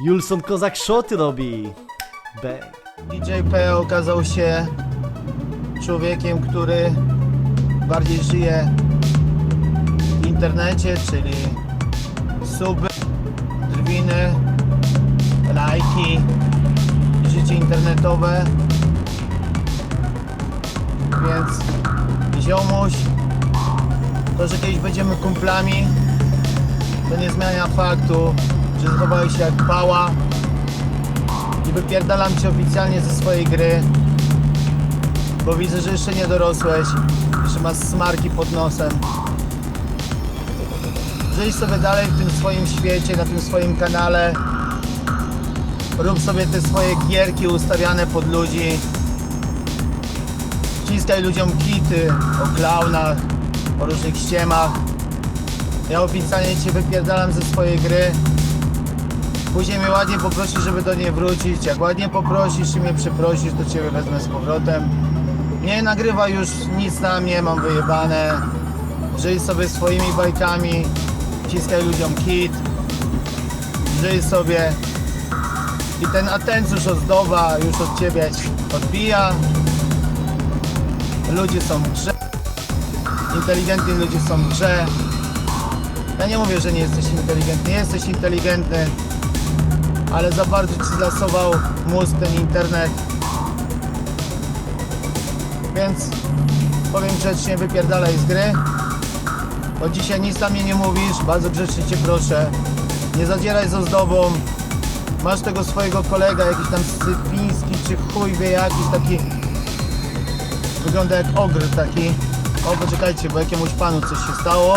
Julson Kozak szoty robi. Bang. DJ P okazał się człowiekiem, który bardziej żyje w internecie, czyli suby, drwiny, lajki, życie internetowe. Więc ziomuś, to, że kiedyś będziemy kumplami, to nie zmienia faktu, że zachowałeś się jak pała i wypierdalam cię oficjalnie ze swojej gry, bo widzę, że jeszcze nie dorosłeś, jeszcze masz smarki pod nosem. Żyj sobie dalej w tym swoim świecie, na tym swoim kanale. Rób sobie te swoje gierki ustawiane pod ludzi. Wciskaj ludziom kity o klaunach, o różnych ściemach. Ja oficjalnie cię wypierdalam ze swojej gry. Później mnie ładnie poprosisz, żeby do niej wrócić. Jak ładnie poprosisz i mnie przeprosisz, to ciebie wezmę z powrotem. Nie nagrywa już nic na mnie, mam wyjebane. Żyj sobie swoimi bajkami, wciskaj ludziom kit. Żyj sobie. I ten atencjusz ozdoba już od ciebie odbija. Ludzie są w grze. Inteligentni ludzie są w grze. Ja nie mówię, że nie jesteś inteligentny. Jesteś inteligentny ale za bardzo ci zlasował mózg ten internet. Więc powiem grzecznie, wypierdalaj z gry. Bo dzisiaj nic na mnie nie mówisz, bardzo grzecznie cię proszę. Nie zadzieraj z ozdobą. Masz tego swojego kolega, jakiś tam sypiński czy chuj wie jakiś taki. Wygląda jak ogr taki. O, poczekajcie, bo jakiemuś panu coś się stało.